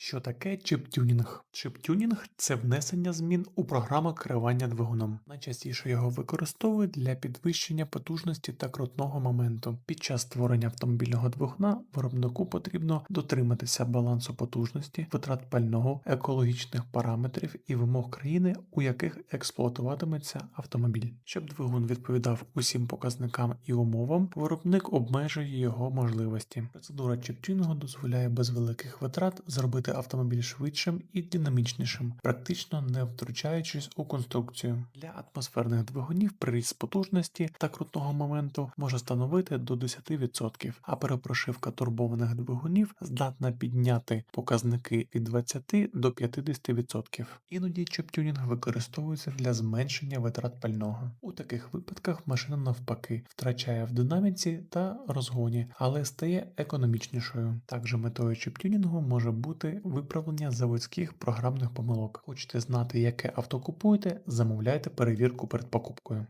Що таке чип-тюнінг? Чип-тюнінг – це внесення змін у програму керування двигуном. Найчастіше його використовують для підвищення потужності та крутного моменту. Під час створення автомобільного двигуна виробнику потрібно дотриматися балансу потужності, витрат пального, екологічних параметрів і вимог країни, у яких експлуатуватиметься автомобіль. Щоб двигун відповідав усім показникам і умовам, виробник обмежує його можливості. Процедура чип-тюнінгу дозволяє без великих витрат зробити автомобіль швидшим і динамічнішим, практично не втручаючись у конструкцію. Для атмосферних двигунів приріст потужності та крутного моменту може становити до 10%, а перепрошивка турбованих двигунів здатна підняти показники від 20 до 50%. Іноді чип-тюнінг використовується для зменшення витрат пального. У таких випадках машина навпаки втрачає в динаміці та розгоні, але стає економічнішою. Також метою чип-тюнінгу може бути виправлення заводських програмних помилок. Хочете знати, яке авто купуєте, замовляйте перевірку перед покупкою.